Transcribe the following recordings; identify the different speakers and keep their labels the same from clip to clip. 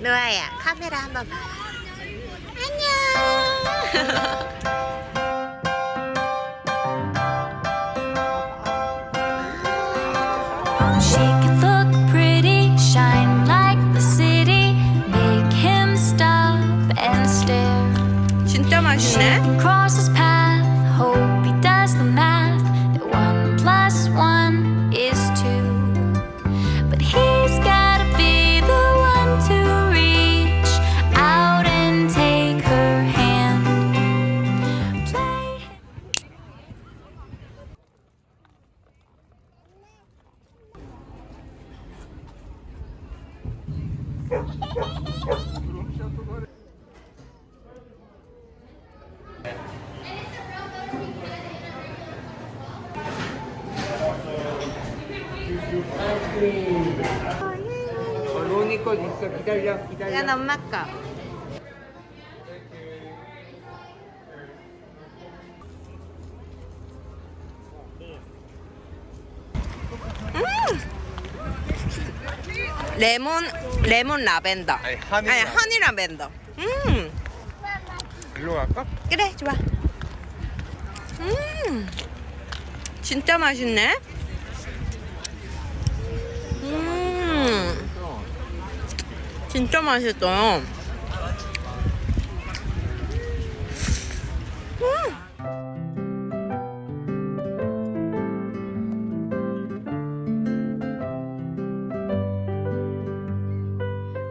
Speaker 1: 노아야 카메라 한번 봐. 안녕.
Speaker 2: 로니 거 있어 기다려 기다려
Speaker 1: 이건 엄마 거. 음! 레몬 레몬 라벤더.
Speaker 2: 아니, 하니
Speaker 1: 아니. 허니 라벤더. 음
Speaker 2: 일로 갈까?
Speaker 1: 그래 좋아. 음 진짜 맛있네. 음 진짜 맛있어요.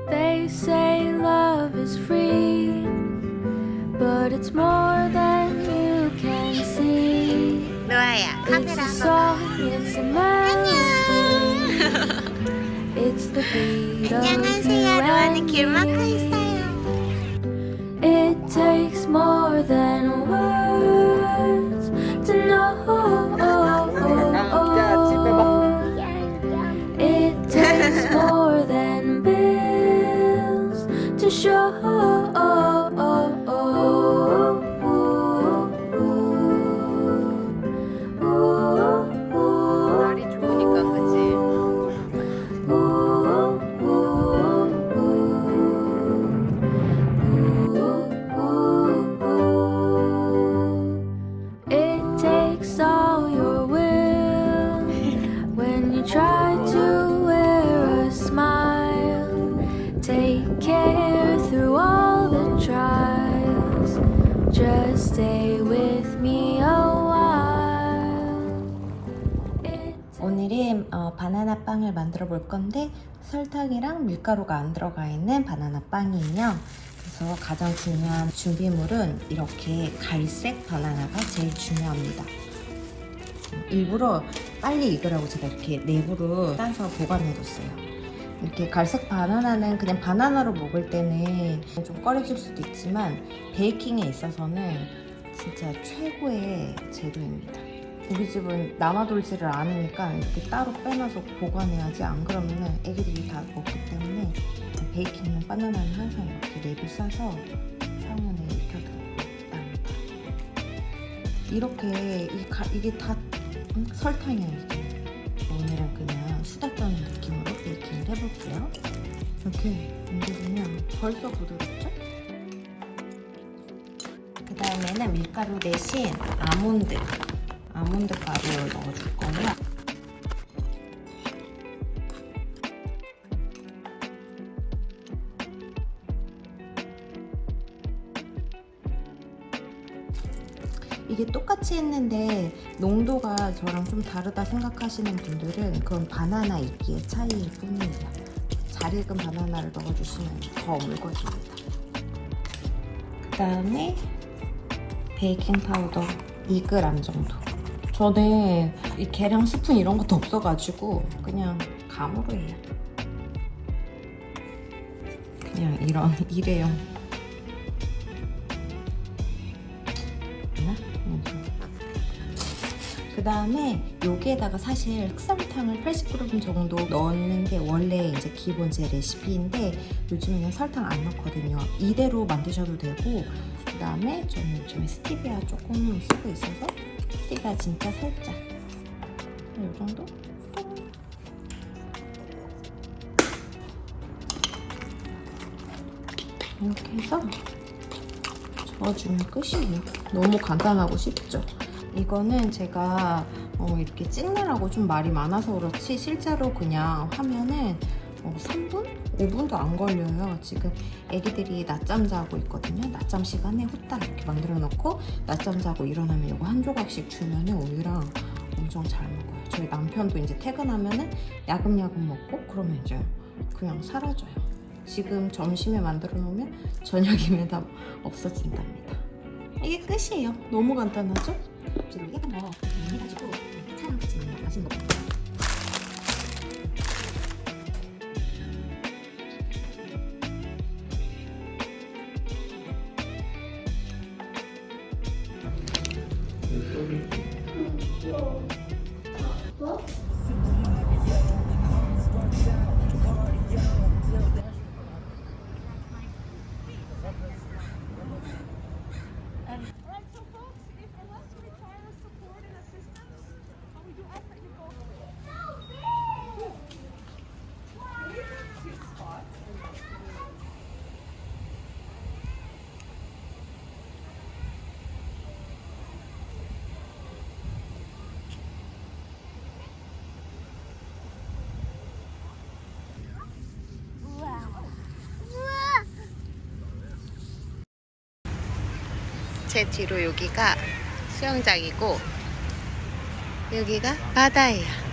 Speaker 3: They say love is free, it's more than you can see.
Speaker 1: 노아야
Speaker 3: It's
Speaker 1: 카메라
Speaker 3: a
Speaker 1: 한번
Speaker 3: song, it's a melody. It's the beat of you
Speaker 1: 안녕하세요. 로아는
Speaker 3: and
Speaker 1: 길 막고
Speaker 3: me.
Speaker 1: 있
Speaker 4: 만들어 볼 건데 설탕이랑 밀가루가 안 들어가 있는 바나나 빵이에요. 그래서 가장 중요한 준비물은 이렇게 갈색 바나나가 제일 중요합니다. 일부러 빨리 익으라고 제가 이렇게 내부를 따서 보관해뒀어요. 이렇게 갈색 바나나는 그냥 바나나로 먹을 때는 좀 꺼려질 수도 있지만 베이킹에 있어서는 진짜 최고의 재료입니다. 우리 집은 남아돌지를 않으니까 이렇게 따로 빼놔서 보관해야지 안 그러면은 애기들이 다 먹기 때문에 베이킹은 바나나는 항상 이렇게 랩을 싸서 상온에 익혀둡니다. 이렇게 이 가- 이게 다 음, 설탕이야 이게. 오늘은 그냥 수다 떠는 느낌으로 베이킹을 해볼게요. 이렇게 옮겨주면 벌써 부드럽죠? 그 다음에는 밀가루 대신 아몬드 아몬드 가루를 넣어줄 거고요. 이게 똑같이 했는데 농도가 저랑 좀 다르다 생각하시는 분들은 그건 바나나 익기의 차이일 뿐입니다. 잘 익은 바나나를 넣어주시면 더 묽어집니다. 그 다음에 베이킹 파우더 2g 정도. 저는 이 계량 스푼 이런 것도 없어가지고 그냥 감으로 해요. 그냥 이런 일회용. 그 다음에 여기에다가 사실 흑설탕을 80g 정도 넣는 게 원래 이제 기본 제 레시피인데 요즘에는 설탕 안 넣거든요. 이대로 만드셔도 되고 그 다음에 저는 요즘에 스티비아 조금 쓰고 있어서 스티비아 진짜 살짝 이 정도? 이렇게 해서 저어주면 끝이에요. 너무 간단하고 쉽죠? 이거는 제가 어, 이렇게 찍느라고 좀 말이 많아서 그렇지 실제로 그냥 하면은 어, 3분? 5분도 안 걸려요. 지금 애기들이 낮잠 자고 있거든요. 낮잠 시간에 후딱 이렇게 만들어 놓고 낮잠 자고 일어나면 이거 한 조각씩 주면은 우유랑 엄청 잘 먹어요. 저희 남편도 이제 퇴근하면은 야금야금 먹고 그러면 이제 그냥 사라져요. 지금 점심에 만들어 놓으면 저녁이면 다 없어진답니다. 이게 끝이에요. 너무 간단하죠? 지금 예쁜 거 해가지고 차랑 같이 맛있는 거.
Speaker 1: 제 뒤로 여기가 수영장이고 여기가 바다예요.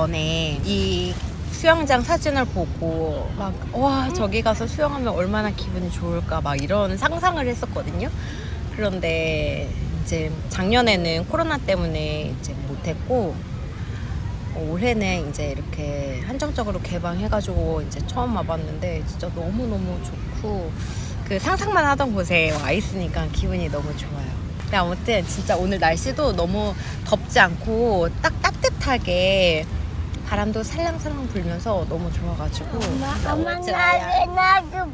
Speaker 1: 전에 이 수영장 사진을 보고 막 와 저기 가서 수영하면 얼마나 기분이 좋을까 막 이런 상상을 했었거든요. 그런데 이제 작년에는 코로나 때문에 이제 못했고 어, 올해는 이제 이렇게 한정적으로 개방해가지고 이제 처음 와봤는데 진짜 너무 너무 좋고 그 상상만 하던 곳에 와 있으니까 기분이 너무 좋아요. 근데 아무튼 진짜 오늘 날씨도 너무 덥지 않고 딱 따뜻하게 바람도 살랑살랑 불면서 너무 좋아가지고 너무 좋아요.
Speaker 5: 나도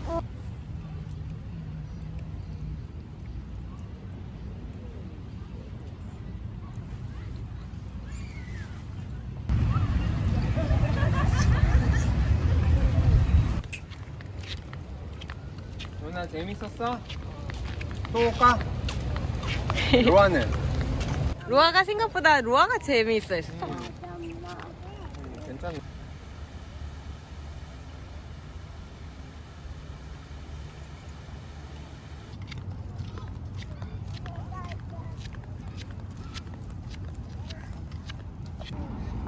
Speaker 2: 누나 재밌었어? 또 올까? 로아는?
Speaker 1: 로아가 생각보다 로아가 재미있어요.
Speaker 2: 괜찮아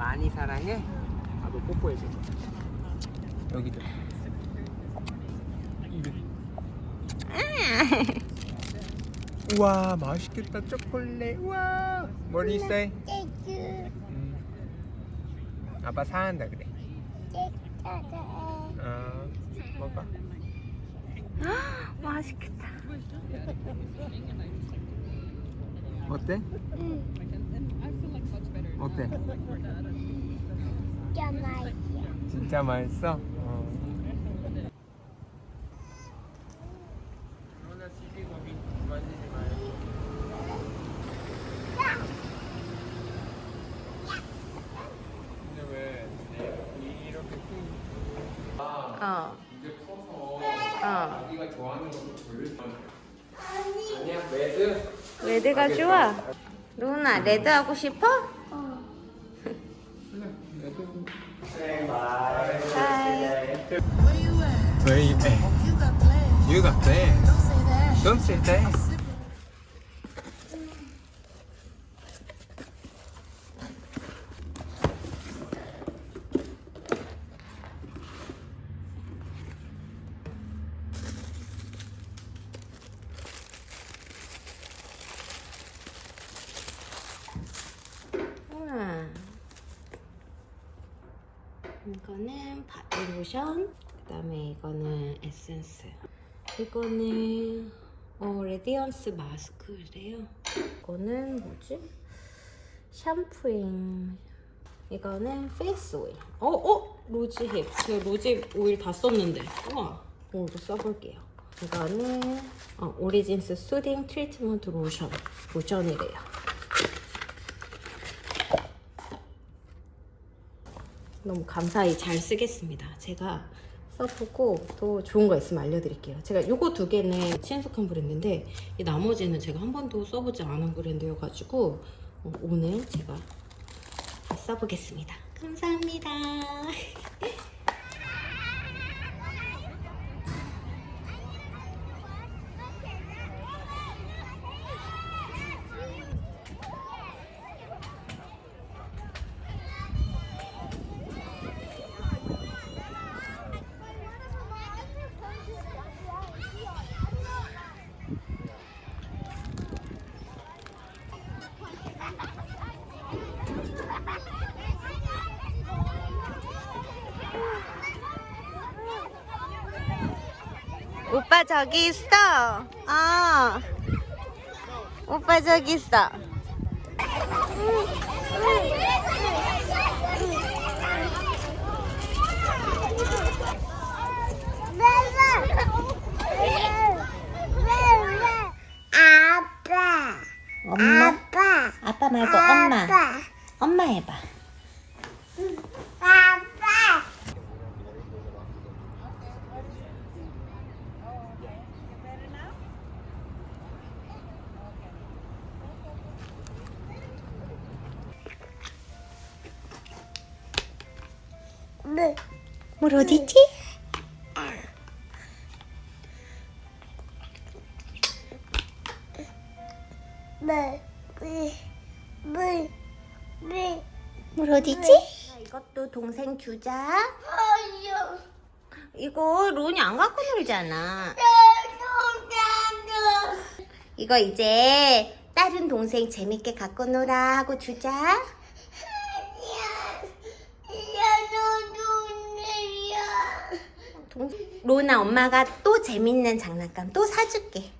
Speaker 2: 많이 사랑해? 나도 뽀뽀해줘 여기도 입에 우와 맛있겠다 초콜릿 우와 What do you say? 음. 아빠 사한다 그래 어 먹어
Speaker 1: 맛있겠다.
Speaker 2: 어때? 어때? 진짜 맛있어? 어. 이렇게 큰
Speaker 1: 어.
Speaker 2: 이제 커서
Speaker 1: 어.
Speaker 2: 자기가 좋아하는 것도 보여줘 아니야 레드
Speaker 1: 레드가 좋아. 루나 레드 하고 싶어?
Speaker 2: Where you at? You got plans. You got plans. Don't say that. Don't say that.
Speaker 4: 이거는 바디 로션. 그다음에 이거는 에센스. 이거는 어 레디언스 마스크래요. 이거는 뭐지? 샴푸잉. 이거는 페이스 오일. 어, 어? 로즈 힙. 제가 로즈 오일 다 썼는데. 우와. 오늘도 써볼게요. 이거는 어, 오리진스 수딩 트리트먼트 로션. 로션이래요. 너무 감사히 잘 쓰겠습니다. 제가 써보고 또 좋은 거 있으면 알려드릴게요. 제가 요거 두 개는 친숙한 브랜드인데 이 나머지는 제가 한 번도 써보지 않은 브랜드여가지고 어, 오늘 제가 써보겠습니다. 감사합니다.
Speaker 1: 오빠 저기 있어. 아. 오빠 저기 있어.
Speaker 5: 아빠.
Speaker 4: 엄마?
Speaker 5: 아빠.
Speaker 4: 아빠 말고 엄마.
Speaker 5: 아빠.
Speaker 4: 엄마 해봐. 물 어디지?
Speaker 5: 물, 물, 물, 물.
Speaker 4: 물 어디지? 이것도 동생 주자.
Speaker 5: 아유,
Speaker 4: 이거 론이 안 갖고 놀잖아. 이거 이제 다른 동생 재밌게 갖고 놀아 하고 주자. 로나 엄마가 또 재밌는 장난감 또 사줄게.